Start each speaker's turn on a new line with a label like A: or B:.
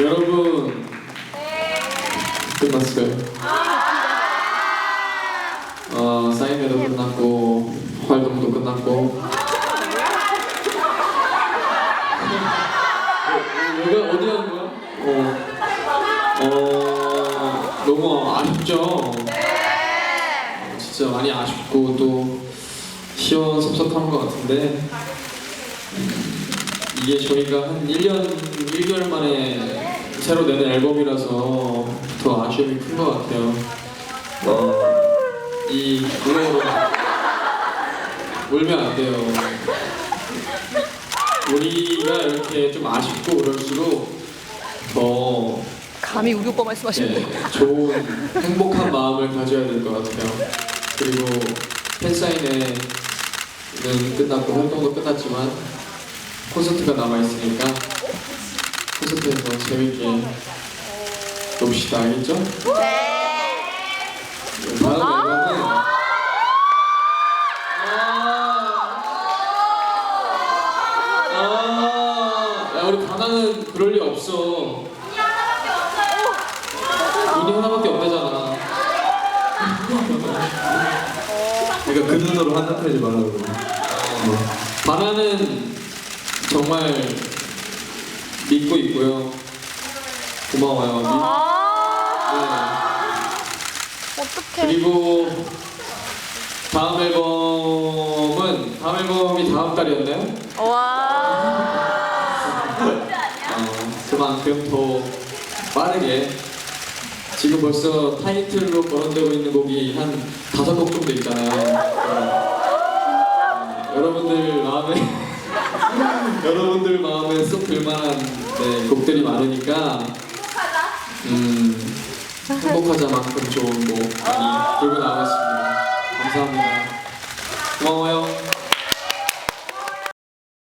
A: 여러분 끝났어요. 어, 사인회도 끝났고 활동도 끝났고 여기가 어디 하는 거야? 어, 어 너무 아쉽죠? 어, 진짜 많이 아쉽고 또 시원섭섭한 것 같은데 이게 저희가 한 1년 1개월 만에 새로 내는 앨범이라서 더 아쉬움이 큰 것 같아요. 어, 이 노래로 울면 안 돼요. 우리가 이렇게 좀 아쉽고 그럴수록 더
B: 감히 우리 오빠 말씀하시는데.
A: 네, 좋은 행복한 마음을 가져야 될 것 같아요. 그리고 팬사인회는 끝났고 활동도 끝났지만 콘서트가 남아 있으니까 콘서트에서 재밌게 놉시다 알겠죠? 네. 다음 앨범은 아, 야 우리 가나는 그럴 리 없어. 눈이 하나밖에 없대잖아.
C: 그러니까 그 눈으로 한답하지 말라고.
A: 바나는 정말 믿고 있고요. 고마워요. 미-
B: 아,
A: 네.
B: 어떡해.
A: 그리고 다음 앨범은 다음 앨범이 다음 달이었나요?
B: 와.
A: 어, 그만큼 더 빠르게 지금 벌써 타이틀로 거론되고 있는 곡이 한 다섯 곡 정도 있잖아요. 어, 여러분들 마음에 여러분들 마음에 쏙 들만한 네, 곡들이 많으니까 음, 행복하자만큼 좋은 곡 많이 들고 나왔습니다. 감사합니다. 고마워요.